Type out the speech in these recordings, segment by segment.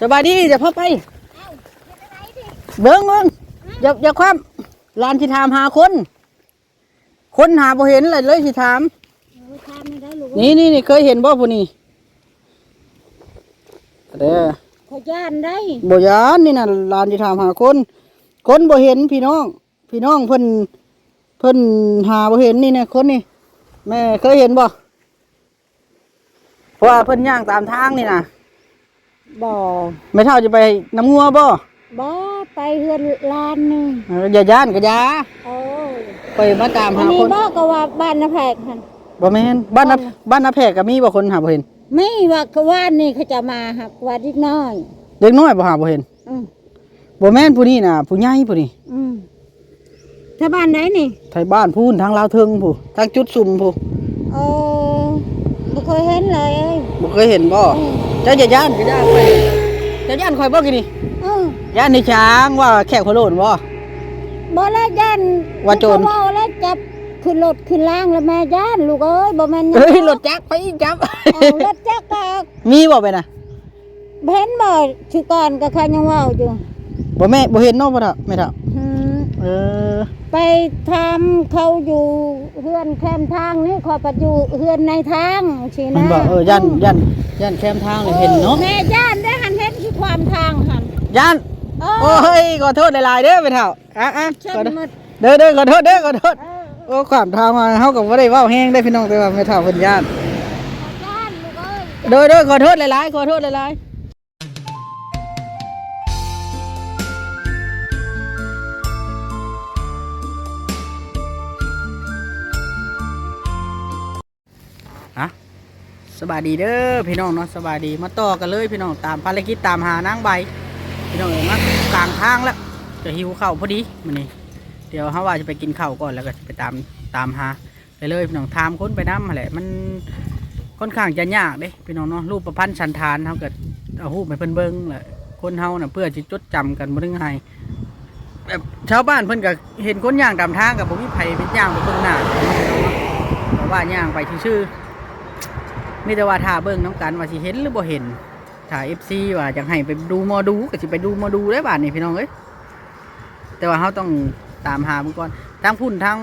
สบายดีจะพ่อไป เบิ้งเบิ้งอย่าอย่าความลานสิถามหาคน คนหาบ่เห็นเลยเลยสิถามข้ามไม่ได้ลูกนี่นี่นี่เคยเห็นบ่ผู้นี้เด้อขอย่านได้บ่ยานนี่น่ะลานสิถามหาคน คนบ่เห็นพี่น้อง พี่น้องเพิ่นเพิ่นหาบ่เห็นนี่นะคนนี่แม่เคยเห็นบ่เพราะว่าเพิ่นย่างตามทางนี่น่ะ บ่ไม่เท่าจะไปน้ำงัวบ่บ่ไปเฮือนลานหนึงเอออย่าย่านก็อย่าโอ้ไปมาตามอัหานนี้คนบ่ก็ว่าบ้านนาแพกหั่นบ่แม่นบ้านนาบ้านนาแพรกก็มีบ่คนหาบ่เห็นไม่ว่าก็ว่านนี่เขาจะมาหักว่าเล็กน้อย เด็กน้อยบ่หาบ่เห็นอืมบ่แม่นผู้นี้น่ะผู้ใหญ่ผู้นี้อืมถ้าบ้านไหนนี่ไทยบ้านพูนทางลาวเทิงผู้ทางจุดซุ่มผู้เออ บ่เคยเห็นเลยเอ้ยบ่เคยเห็นบ่อืมเจ้าอย่าย่านก็ย่านไปเจ้าย่านข่อยบ่กินนี่เออย่านในช้างว่าแขกพะโลนบ่ บ่แล้วย่านว่าโจรเขาเว้าแล้วจับขึ้นรถขึ้นล่างแล้วแม่ย่านลูกเอ้ยบ่แม่นหยังเฮ้ยรถจักรไปจับ เอารถจักรก็มีบ่ไปน่ะเห็นบ่ชื่อก่อนก็ใครยังเว้าอยู่บ่แม่บ่เห็นเนาะบ่เท่าแม่เท่าหืมเออ ไปทำเขาอยู่ เฮือนแคมทางนี่ขอยปัดอยู่เฮือนในทางสิมันนะบอกเออย่านย่านย่านแคมทางเลยเห็นเนาะแม่ย่านได้หันเห็นที่ความทางหันย่านเอโอ้ยขอโทษหลายๆเด้อไปเท่าอะอะเช่นขอโทษหมดเด้อเด้อขอโทษเด้อขอโทษเออโอ้ความทางมาเฮาก็บ่ได้เว้าแฮงได้อพี่น้องแต่ว่าไม่เท่าเพิ่นย่าน ย่านลูกเอ้ย เด้อเด้อขอโทษหลายๆขอโทษหลายๆ สบายดีเด้อพี่น้องเนาะสบายดีมาต่อกันเลยพี่น้องตามภารกิจตามหานางใบพี่น้องเอ๋มากลางทางแล้วจะหิวข้าวพอดีมื้อนี้เดี๋ยวเขาว่าจะไปกินข้าวก่อนแล้วก็ไปตามตามหาไปเลยพี่น้องทามค้นไปน้ำมาแหละมันค่อนข้างจะยากเด้พี่น้องเนาะรูปประพันธ์ชันทานเขาเกิดเอารูปไปเพิ่นเบิ้งแหละคนเฮาน่ะเพื่อจะจดจำกันบ่ได้ง่ายแบบชาวบ้านเพิ่นก็เห็นคนย่างตามทางกับผมมีไผเป็นย่างไปเบิ่งหน้าแต่ว่าย่างไปชื่อๆ มีแต่ว่าท่าเบิ่งน้ำกันว่าสิเห็นหรือบ่เห็นถ้า FC ว่าอยากให้ไปดูมอดูก็สิไปดูมอดูได้บาดนี้พี่น้องเอ้ยแต่ว่าเขาต้องตามหาเมื่อก่อนทั้งพุ่นทั้ง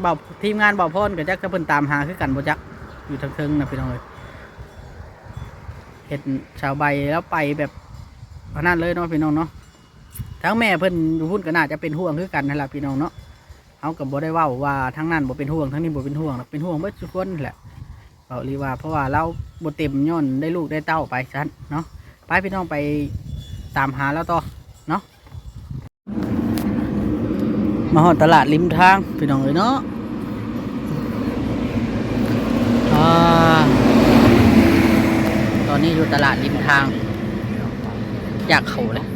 เบาทีมงานเบาพรกับจักก็เพิ่นตามหาคือกันบ่จักอยู่ทางเทิงนะพี่น้องเอ้ยเห็ดชาวใบแล้วไปแบบขนาดเลยเนาะพี่น้องเนาะทั้งแม่เพิ่นอยู่พุ่นก็น่าจะเป็นห่วงคือกันนั่นแหละพี่น้องเนาะเขากับบ่ได้ว้าว่าทั้งนั้นบ่เป็นห่วงทั้งนี้บ่เป็นห่วงเป็นห่วงเบิดทุกคนแหละ เอาลีว่า เพราะว่าเราบ่เต็มย้อนได้ลูกได้เต้าไปซันเนาะไปพี่น้องไปตามหาแล้วต่อเนาะมาหอดตลาดริมทางพี่น้องเอ้ยเนาะตอนนี้อยู่ตลาดริมทาง อยากเขาเลย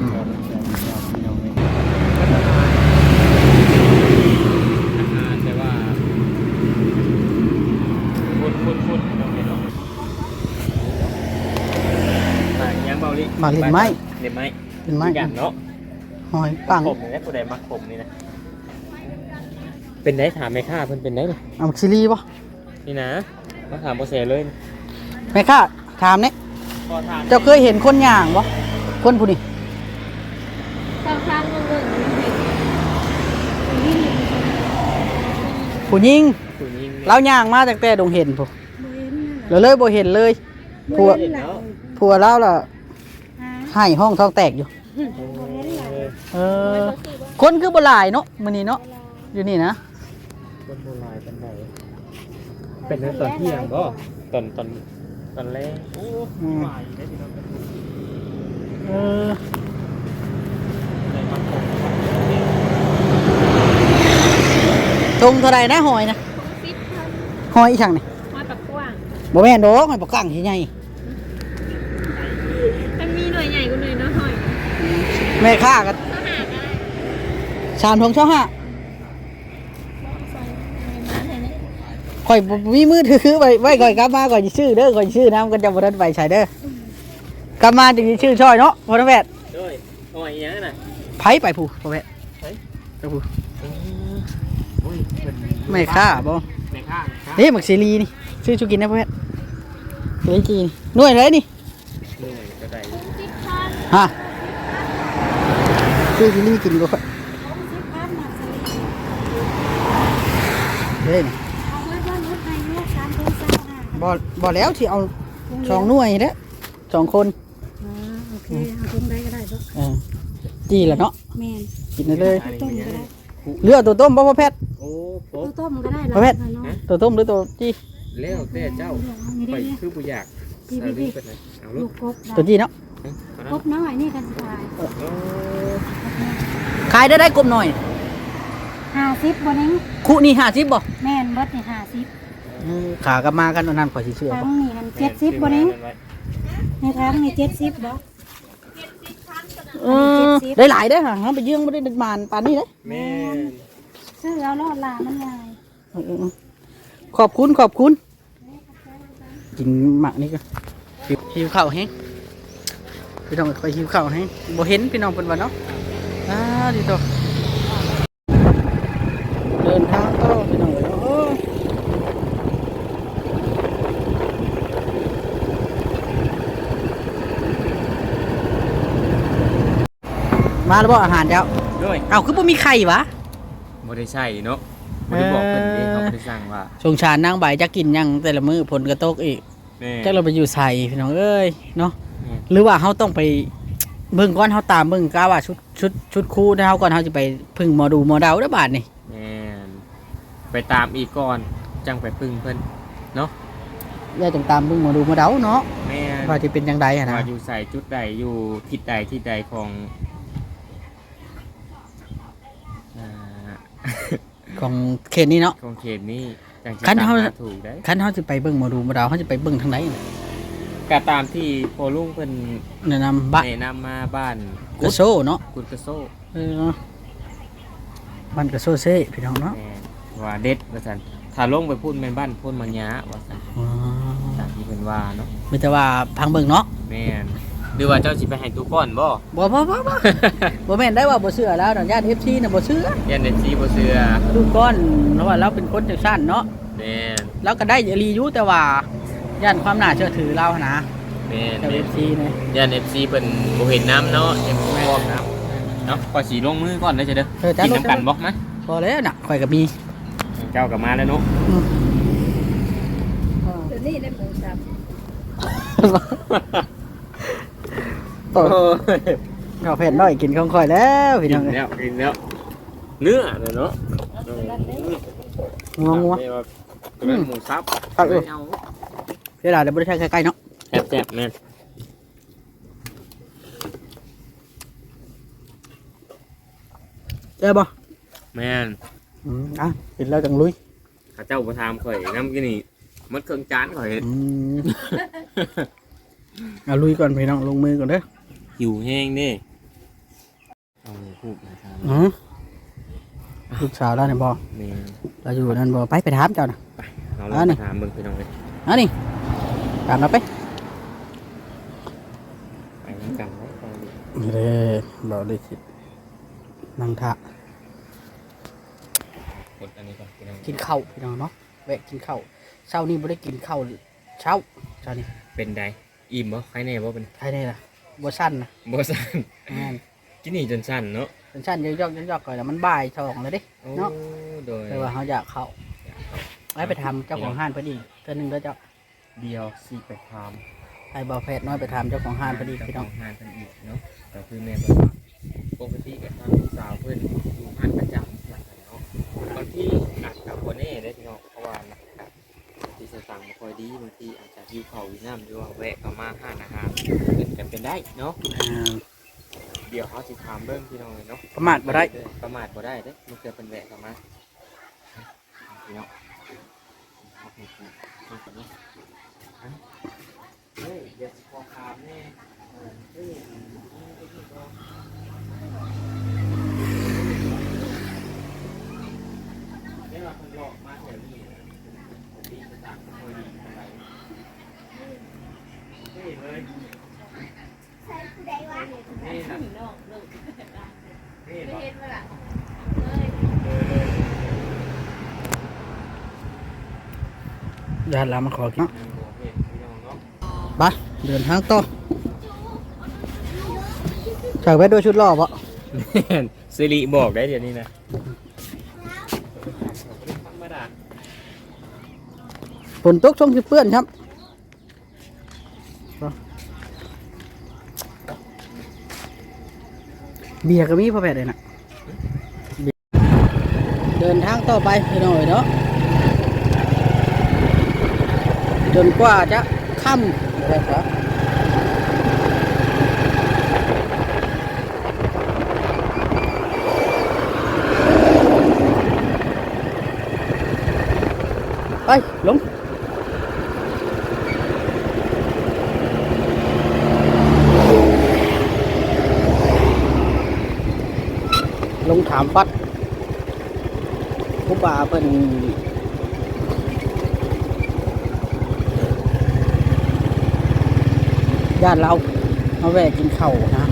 อืม แต่ว่าพุ่นพุ่นพุ่นน้องเห็นเนาะอะ ยังเบาลิมาลินไม้เล่นไม้ลินไม้กันเนาะหอยปังผมนี่นะผู้ใดมักผมนี่นะเป็นไดถามแม่ค้าเพิ่นเป็นไดนี่เอามักซิลีป่ะนี่นะมาถามโปรเซสเลยแม่ข้าถามเนี่ยพอถามเจ้าเคยเห็นคนย่างป่ะคนผู้นี้ข้างข้างเรื่องผู้หญิงผู้หญิงเราย่างมาจากแต่ดงเห็นผู้เราเลยบ่เห็นเลยผัวเห็นเนาะผัวเราล่ะ ให้ห้องท้องแตกอยู่เออเออ คนคือบ่หลายเนาะมื้อนี้เนาะอยู่นี่นะคนโบราณเป็นไดเป็นตอนเที่ยงก็ตอนตอนตอนแรกโอ้อืมหวานได้พี่น้องเออได้มักผมตรงเท่าไรนะหอยนะหอยอีช่างนี่มาตะกว้างบ่แม่นดอกหอยปากกังสิใหญ่ มันมีหน่วยใหญ่กว่าหน่วยน้อยหอย แม่ค้าก็ก็หาได้สามทงเช้าห้าใส่มาให้นี่ข่อยบ่มีมือถือไว้ไว้ก่อยกลับมาก่อยสิชื่อเด้อก่อยสิชื่อน้ำก็จะบ่ทันไปใช้เด้อกลับมาจึงสิชื่อช่อยเนาะพ่อน้องแวดด้วยเอาอีกอย่างน่ะไผไปผู้พ่อแวดไผไปผู้โอ้ยเป็นแม่ค้าบ่แม่ค้าแม่ค้าเฮ้มักซีรีนี่ชื่อชูกินนะพ่อแวดลิ้นจีหน่วยเลยนี่เหนื่อยก็ได้ฮะ ซื้อกินนี่กินก็ค่อยเล่นบ่บ่แล้วที่เอาสองหน่วยเด้อสองคนโอเคเอาตรงใดก็ได้บ่เออจีละเนาะแม่นกินได้เลยต้มก็ได้เลือตัวต้มบ่พ่อแพทย์โอ้โหเอาต้มก็ได้ประเภทเนาะตัวต้มหรือตัวจีเลี้ยวแต่เจ้านี่ไปได้คือผู้อยากพี่เอาลูพี่กไปไหนเอาลูลูกกกบตัวจีเนาะเอา กบน้อยนี่กันสบายโอ้ขายได้ได้กลมหน่อยห้าสิบบ่นี้คู่นี่ห้าสิบบ่แม่นเบิดนี่ห้าสิบขากับมากันอันนั้นขอยสิเชื่อทั้บ่งนี่กันเจ็ดสิบบ่นี้ในทั้งนี่เจ็ดสิบบ่เออได้หลายได้อฮะเขาไปยื่งไม่ได้มานปานนี้เด้อแม่นซื้อเอาลอดลามันลายเออเออขอบคุณขอบคุณกินหมักนี่ก็หิวหิวข้าวแห้ง พี่น้องคอยหิวข้าวแห้งบ่เห็นพี่น้องเป็นวันเนาะอ่าดีตัวเดินทางต่อพี่น้องเอ้ยเนาะโอ้มาแล้วบ่อาหารเจ้าด้วยเอ้าคือบ่มีไข่วะบ่ได้ใช่เนาะบ่ได้บอกเพิ่นเองเขาบ่ได้สั่งว่าสงสารนางใบจะกินหยังแต่ละมือผลกระตกอีกแม่จักเราไปอยู่ใส่พี่น้องเอ้ยเนาะแม่ หรือว่าเขาต้องไปเบิ่งก่อนเขาตามเบิ่งกาว่าชุดชุดชุดคู่นะเขาก่อนเขาจะไปพึ่งหมอดูหมอเดาได้อบาทนี่แม่นไปตามอีกก่อนจังไปพึ่งเพิ่นอย่าจังตามเบิ่งหมอดูหมอเดาเนาะแม่นว่าจะเป็นยังไงอะนะว่าอยู่ใส่จุดใดอยู่ทิศใดที่ใดของอ่า ของเขตนี้เนาะ ของเขตนี้จังสิคันเฮาตมหถูกได้ คันเขาจะไปเบิ่งหมอดูหมอเดาเขาจะไปเบิ่งทางไหนน่ะ ก็ตามที่พอลุงเพิ่นแนะนำบ้านแนะนำมาบ้านกระโซเนาะกุดกระโซเออบ้านกระโซเซ่พี่น้องเนาะแม่นว่าเด็ดว่าซั่นถ้าลงไปพูดแม่นบ้านพูดมังยะว่าซั่นอ๋อตามที่เพิ่นว่าเนาะมีแต่ว่าพังเบิ่งเนาะแม่นหรือว่าเจ้าสิไปให้ทุกคนบ่บ่บ่บ่บ่ บ่แม่นได้ว่าบ่เชื่อแล้วดอกญาติ FC น่ะบ่เชื่อยันเด็ดซีบ่เชื่อดูก้อนเพราะว่าเราเป็นคนจังซั่นเนาะแม่น เราก็ได้อรีอยู่แต่ว่า ย่านความน่าเชื่อถือเราหนะแม่นแต่แม่เอนซีเนี่ยยัน FC เพิ่นบ่เห็นน้ำเนาะยังบ่พร้อมน้ำเนาะก็สิลงมือก่อนได้จ้ะเด้อเออจ้ากินลูน้ำกันบ่มาพอแล้วน่ะข่อยก็มีเจ้าก็มาแล้วเนาะเดี๋ยวนี้ได้หมูสับต่อข้าวเผ็ดน้อยกินของข่อยแล้วพี่กิน้องนแล้วกินแล้วเนื้อเลยเนาะงัวงัวนี่ว่าเป็นหมูสับครับเออเอา เวลาเดี๋ยวบ่ได้ใช้ใกล้ๆเนาะแซ่บๆแม่นเจอบ่แม่นอืมอะกินแล้วจังลุยข้าเจ้าบ่ถามข่อยน้ำกินนี่มันเครื่องจานข่อยอืมเอาลุยก่อนพี่น้องลงมือก่อนเด้อหิวแห้งเด้เอาพูดนะครับอือลูกสาวแล้วเนี่ยบ่แม่นเราอยู่นั่นบ่ไปไปถามเจ้าน่ะเอาอ่านี่ล่ะถามเบิ่งพี่น้องเลยเอานี่ ตามเราไปไปนำกันไว้ก่อนดินี่เด้บ่ได้สินั่งทะกดอันนี้ก่อนพี่น้องกินข้าวพี่น้องเนาะแวะกินข้าวเช้านี้บ่ได้กินข้าวเช้าเช้านี้เป็นไดอิ่มบ่ใครแน่บ่เป็นใครได้ล่ะบ่สั้นนะบ่สั่นแม่นกินนี่จนสั่นเนาะเป็นสั้นยอกๆยอกๆก่อนแล้วมันบ่ายสองแล้วเด้โอ้เนาะโดยแต่ว่าเขาอยากเข้าไปไปทำเจ้าของห้านพอดีเทื่อหนึงแล้วเจ้า เดียวสิไปทามไปบ่าวแพทย์น้อยไปทำเจ้าของห้านพอดีพี่น้องงานกันอีกเนาะก็คือแม่เพิ่นว่าปกติกับทางลูกสาวเพิ่นอยู่ห้านประจำว่าซั่นเนาะบางทีอาจจะบ่แน่ได้พี่น้องเพราะว่านะครับที่สตางค์บ่ค่อยดีบางทีอาจจะหิวข้าวหิวน้ำหรือว่าแวะเข้ามาห้านอาหารเป็นกันเป็นได้เนาะอ่าเดี๋ยวเขาสิถามเบิ่งพี่น้องเลยเนาะ ประมาทบ่ได้ประมาทบ่ได้เด้มันเกิดเป็นแหวกออกมาพี่น้อง เฮ้ยเดี๋ยวสิขอถามแน่เฮ้ยได้ว่าเพิ่นหลอกมาแถวนี้นะผมดีสตางค์บ่ค่อยดีเท่าไหร่เฮ้ยเลยนี่นะนี่เนาะญาติเรามาขอกินเนาะโอเคพี่น้องเนาะไปเดินทางต่อใส่ไว้ด้วยชุดล่อปะสิริบอกได้เดี๋ยวนี้นะธรรมดาฝนตกช่วงสิเปื้อนครับเบียร์ก็มีพ่อแพทย์เลยนะเบียร์เดินทางต่อไปพี่น้อยเนาะจนกว่าจะค่ำ อะไรครับไปลง ลงถามฟัดผู้บ่าเพิ่น ญาติเรามาแวะกินข้าวนะ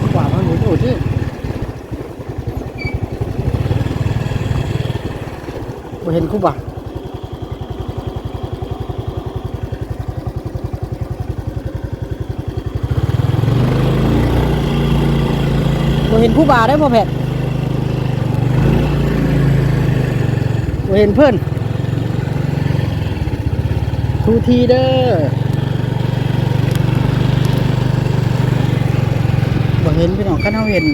ผู้บ่าเพิ่นอยู่ที่บ่เห็นผู้บ่าเห็นผู้บ่าได้พ่อแพทย์เห็นเพื่อน ทูทีเด้อบ่เห็นพี่น้องคันเฮาเห็น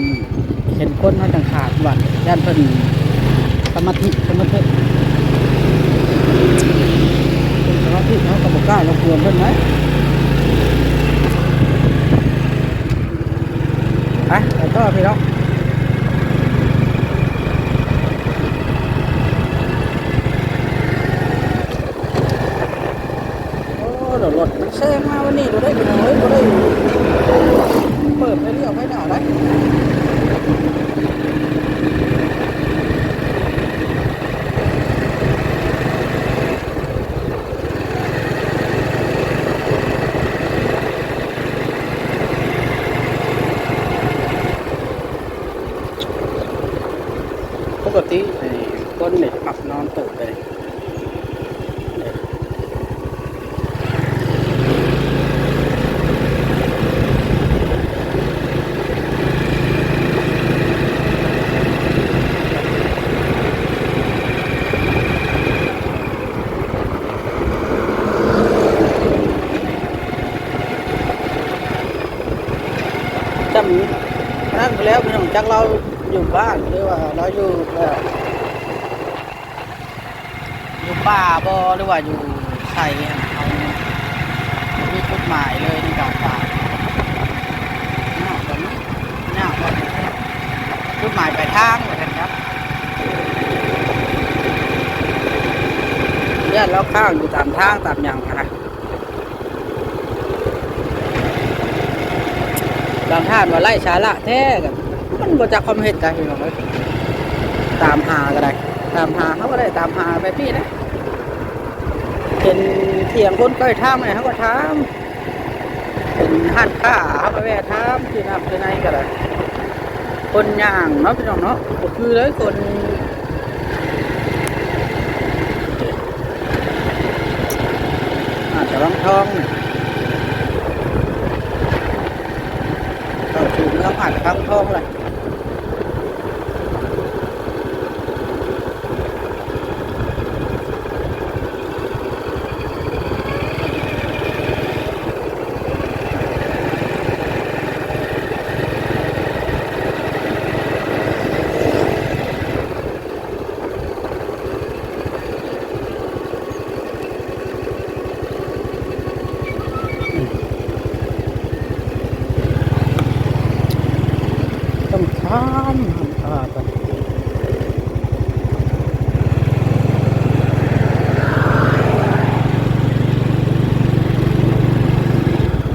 เห็นคนเฮาต่างขาดบัดย่านเพิ่นสมาธิสมาธิสมาธิเฮาก็บ่กล้ารบกวนเพิ่นนะไปไปต่อพี่น้อง โอ้เดี๋ยวรถมันแซงมาวันนี้เราได้ไปหนเราได้เปิดไปเรียวไปหน่าได้ปกติไอ้คนเนี่ยจะมักนอนตื่นเลย จำนั่นไป แล้วพี่น้องจักเราอยู่บ้านหรือว่าเราอยู่แบบอยู่ป่าบอหรือว่าอยู่ไทยเนี่ยเขามีกฎหมายเลยในการป่าเนาะแบบนี้เนาะแบบนี้กฎหมายไปลายทางเหมือนกันครับเนี่ยเราข้างอยู่ตามทางตามอย่างนะบางท่านว่าไล่ชาละแท้กัน มันบ่จักความเห็นกันพี่น้องตามหาก็ได้ ตามหาเขาก็ได้ตามหาแบบนี้นะเป็นเถียงคนใกล้ทางไหนเขาก็ถามเป็นห้านค้าเขาก็แวะถามที่นับที่ไหนก็ได้คนย่างเนาะพี่น้องเนาะก็คือเลยคนอาจจะบางทองนี่เข้าสู่เมืองผ่านคำทองเลยต้องข้ามอ่าไปเพ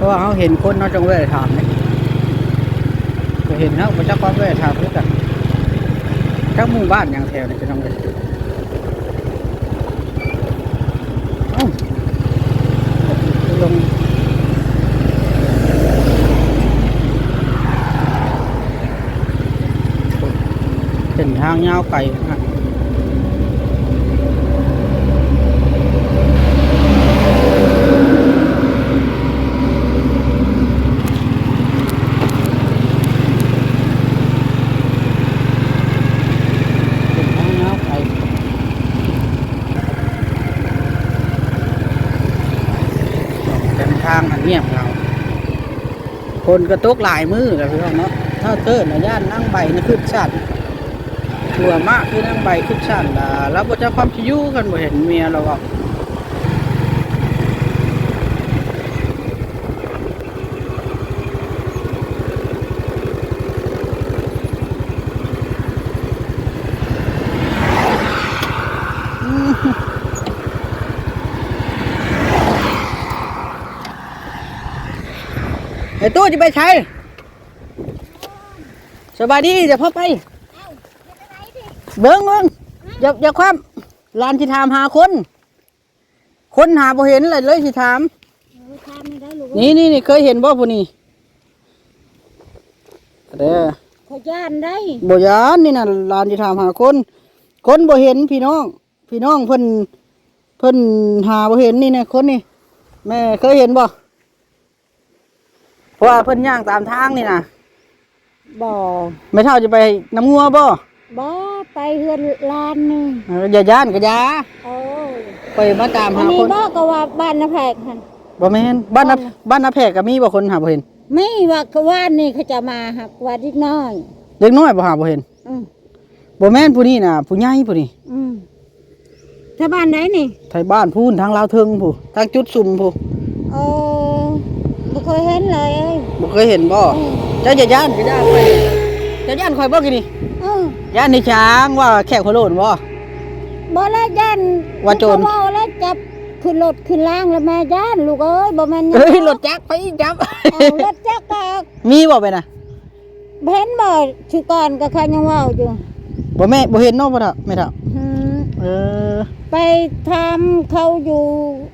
ราะว่าเขาเห็นคนเขาจงแวะถามเนี่ยก็เห็นเขาประจักษ์ความแวะถามด้วยกันจักหมู่บ้านอย่างแถวนี่จะต้องเลยเอ้าลงเป็นทางยาวไกลนะางอันเงียบเราคนก็ตกหลายมือกับพี่น้องเนาะถ้าเติร์นย่านนั่งใบนะขึ้นชันตัวมากคือนั่งใบขึ้นชันแล้วบ่จะความชิอยูกันบ่เห็นเมียเราก็ ไอ้ตู้จะไปใช้สบายดีจะพ่อไป เบิ้งเบิ้งอย่าอย่าความลานที่ถามหาคน คนหาบ่เห็นเลยเลยที่ถามข้ามไม่ได้ลูกนี่นี่นี่เคยเห็นบ่ผู้นี้เด้อขอย่านได้บ่ยานนี่น่ะลานที่ถามหาคน คนบ่เห็นพี่น้อง พี่น้องเพิ่นเพิ่นหาบ่เห็นนี่นะคนนี่แม่เคยเห็นบ่เพ ราะว่าเพิ่นย่างตามทางนี่น่ะบ่ไม่เท่าจะไปน้ำงัวบ่บ่ไปเฮือนลานหนึงเอออย่าย่านก็อย่าโอ้ยไปมาตามอันหานี้คนบ่ก็ว่าบ้านนาแพกหั่น บ่แม่นบ้านนาบ้านนาแพรก็มีบ่คนหาบ่เห็นไม่ว่าก็ว่านนี่เขาจะมาหักว่าดิกน้อย เด็กน้อยบ่หาบ่เห็นอืมบ่แม่นผู้นี้น่ะผู้ใหญ่ผู้นี้อืมถ้าบ้านไหนนี่ไทยบ้านพูนทางลาวเทิงผู้ทางจุดซุ่มผู้เออ บ่เคยเห็นเลยเอ้ยบ่เคยเห็นบ่อืมเจ้าจะย่านก็ย่านไปเจะย่านข่อยบ่กินนี่เออย่านในช้างว่าแขกขโลนบ่บ่แล้วย่านว่าโจรเขเว้าแล้วจับขึ้นรถขึ้นล่างแล้วแม่ย่านลูกเอ้ยบ่แม่นเฮ้ยรถจักรไปจับเอารถจักรก็มีบ่ไปน่ะเห็นบ่ชื่อก่อนก็ใครยังเว้าอยู่บ่แม่บ่เห็นเนาะบ่เท่าไม่เท่าหืมเออไปทำเขาอยู่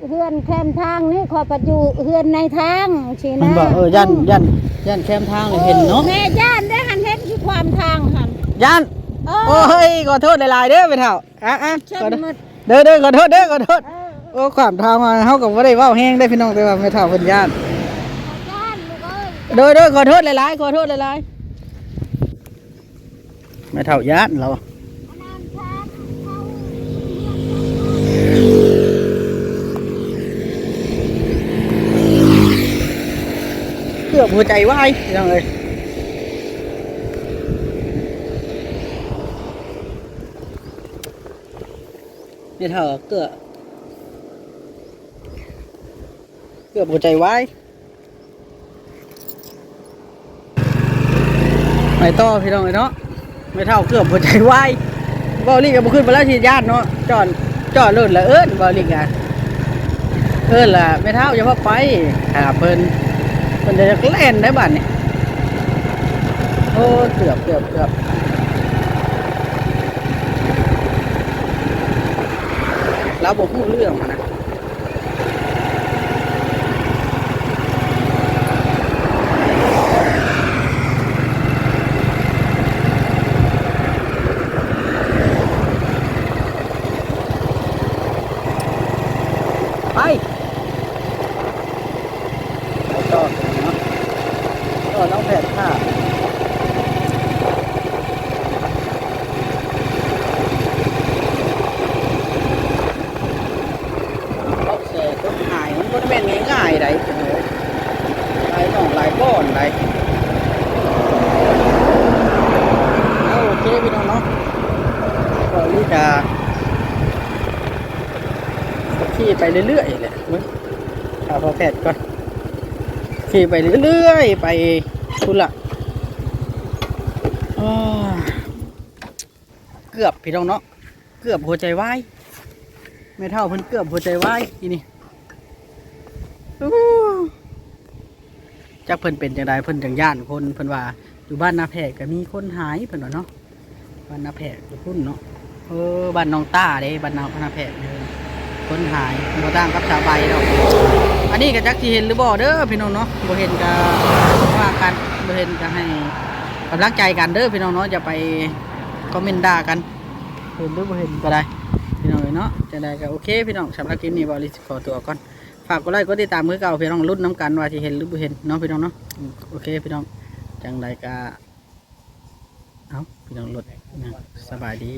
เฮือนแคมทางนี่ขอยปัดอยู่เฮือนในทางสิมันนะบ่เออย่านย่านย่านแคมทางเลยเห็นเนาะแม่ย่านได้หันเห็นที่ความทางหันย่านเอโอ้ยขอโทษหลายๆเด้อไม่เท่าอะอะเช่ขอนโทษหมดเด้อเด้อขอโทษเด้อขอโทษเออโอ้ความทางมาเฮาก็บ่ได้เว้าแฮงได้พี่น้องแต่ว่าไม่เท่าเพิ่นย่าน ย่านลูกเอ้ยโดยโดยขอโทษหลายๆขอโทษหลายๆไม่เท่าญาติเรา อันนั้นทางเขา เกือบ หัวใจวายยังเลยนี่เท่าเกือบเกือบหัวใจวายไม่ต่อพี่น้องเลยเนาะไม่เท่าเกือบหัวใจวายบอลลี่กับบุขึ้นไปแล้วที่ญาติเนาะจอดจอดเลื่นละเอิญบอลลี่กันเอิญละไม่เท่าอย่าพาไปหาเพิ่น มันจะเล่นได้บ้านนี่โอ้เกือบเกือบเกือบเราบอกพูดเรื่องนะไปไปต่อเนาะต่อน้องแผดค่ะ เขาแส่ต้นหายมัน ก็แม่นง่ายๆได้เลยหลายหน่องหลายก้อนได้โอเคพี่น้องเนาะก็นี่จะขี่ไปเรื่อยๆเลยเว้ยเอาพอแพทย์ก่อนขี่ไปเรื่อยๆไปทุละเกือบพี่น้องเนาะเกือบหัวใจวายไม่เท่าเพิ่นเกือบหัวใจวายทีนี่อู้ จักเพิ่นเป็นจังไดเพิ่นจังย่านคนเพิ่นว่าอยู่บ้านนาแพรกก็มีคนหายเพิ่นว่าเนาะบ้านนาแพรกอยู่พุ่นเนาะเออบ้านน้องต้าเด้บ้านนาพนาแพรกเด้อคนหายบ่ต่างกับชาวใบดอกอันนี้ก็จักสิเห็นหรือบ่เด้อพี่น้องเนาะบ่เห็นก็ว่ากันบ่เห็นก็ให้กำลังใจกันเด้อพี่น้องเนาะอย่าไปคอมเมนต์ด่ากันเห็นหรือบ่เห็นก็ได้พี่น้องเอ้ยเนาะจะได้ก็โอเคพี่น้องสำหรับคลิปนี้บริสขอตัวก่อน ฝากกดไลค์กดติดตามมือเก่าพี่น้องรุ่นน้ำกันว่าที่เห็นหรือไม่เห็นเนาะพี่น้องเนาะโอเคพี่น้องจังไรก็เอาพี่น้องรถนะสบายดี